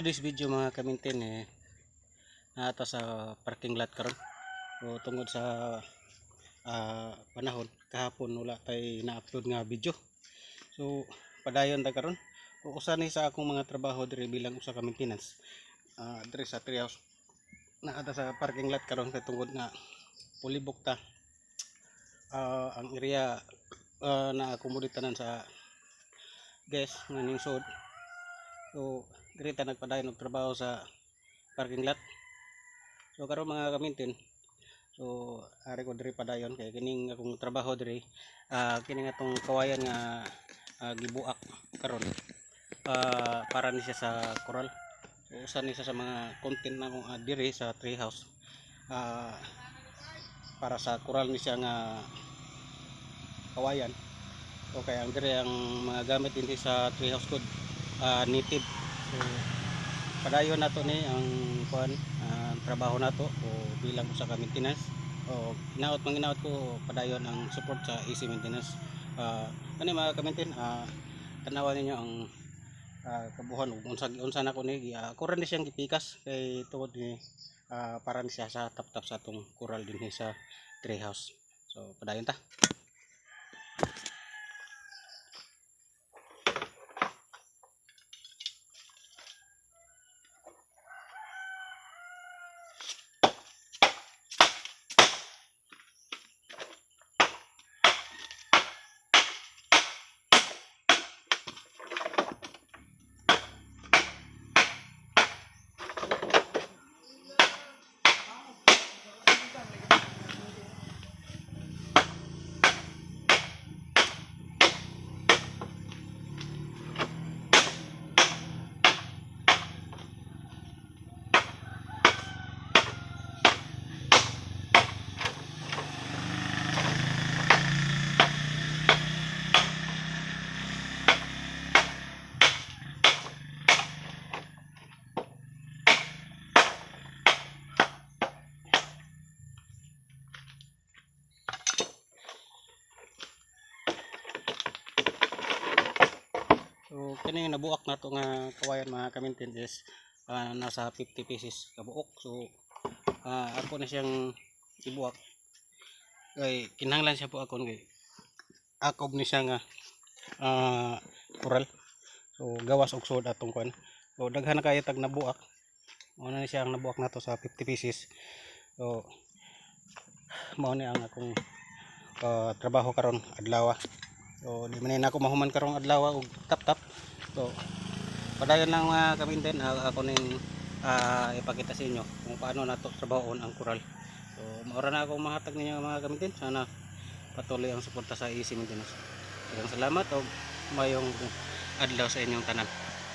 today's video mga kamintin eh nata sa parking lot karon. O tungod sa ah, panahon kahapon wala tay na-upload nga video. So padayon ta karon. Usa ni sa akong mga trabaho diri bilang usa ka maintenance. Ah diri sa treehouse. Naata sa parking lot karon kay tungod nga pulibok ta. Ah, ang area ah, na akomoditanan sa guest nga ning sud So, diri nagpadayon og trabaho sa parking lot. So karon mga kamintin, so ari ko diri padayon kay kining akong trabaho diri ah kining atong kawayan nga ah, gibuak karon ah para ni siya sa coral. So usa ni sa mga content na akong ah, diri sa treehouse. Ah para sa coral ni siya nga kawayan. So kaya ang diri ang mga gamit din sa treehouse code ah, native. So padayon nato ni ang kuan ang trabaho nato o bilang usa ka maintenance o inaot mang inaot ko padayon ang support sa easy maintenance. Ah kani mga ka-maintain ah tanawan ninyo ang ah, kabuhan unsa unsa na ko ni uh, kuran ni siyang gipikas kay tungod ni ah, para ni siya sa tap-tap sa atong coral din sa treehouse. So padayon ta. So kini nabuak na to nga kawayan mga kamintin is ah, nasa 50 pieces kabuok. So ah, ako na siyang ibuak. Kay kinahanglan siya po ako kay akob ni siya nga ah, coral. So gawas og sod atong kuan. So daghan na kayo tag nabuak. Mao na siya ang nabuak nato sa 50 pieces. So mao ni ang akong ah, trabaho karon adlaw. So di man ako mahuman karong adlaw og tap tap. So padayon lang mga kamintin ah, ako ning ah, ipakita sa inyo kung paano nato trabahoon ang coral. So maura na akong mahatag ninyo mga kamintin. Sana patuloy ang suporta sa Easy Maintenance. Daghang salamat og mayong adlaw sa inyong tanan.